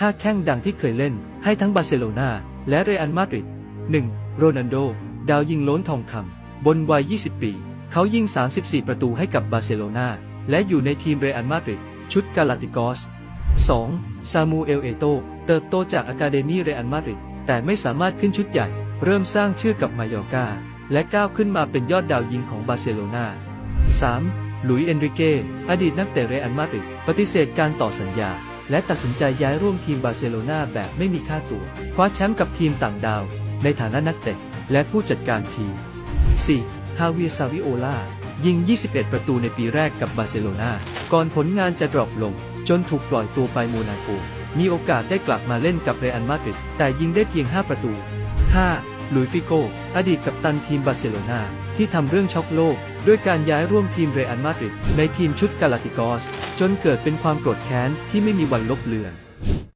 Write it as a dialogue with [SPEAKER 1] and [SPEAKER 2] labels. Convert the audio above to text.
[SPEAKER 1] 5แข้งดังที่เคยเล่น ให้ทั้งบาร์เซโลนาและเรอัลมาดริด 1. โรนัลโด ดาวยิงล้นทองคำบนวัย 20 ปี เขายิง 34 ประตูให้กับบาร์เซโลนาและอยู่ในทีมเรอัลมาดริด ชุดกาลาติกอส 2. ซามูเอล เอโต เติบโตจากอะคาเดมีเรอัลมาดริด แต่ไม่สามารถขึ้นชุดใหญ่ เริ่มสร้างชื่อกับมายอร์กา และก้าวขึ้นมาเป็นยอดดาวยิงของบาร์เซโลนา 3. หลุยส์เอนริเก อดีตนักเตะเรอัลมาดริด ปฏิเสธการต่อสัญญา และตัดสินใจย้ายร่วมทีมบาร์เซโลนาแบบไม่มีค่าตัว คว้าแชมป์กับทีมต่างดาว ในฐานะนักเตะและผู้จัดการทีม 4. ฮาเวียซาวิโอลา ยิง 21 ประตูในปีแรกกับบาร์เซโลนา ก่อนผลงานจะดรอปลง จนถูกปล่อยตัวไปโมนาโก มีโอกาสได้กลับมาเล่นกับเรอัลมาดริด แต่ยิงได้เพียง 5 ประตู 5. ลุยฟิโก อดีตกัปตันทีมบาร์เซโลนาที่ทำเรื่องช็อกโลก ด้วยการย้ายร่วมทีมเรอัลมาดริดในทีมชุดกาลาติกอส จนเกิดเป็นความโกรธแค้นที่ไม่มีวันลบเลือน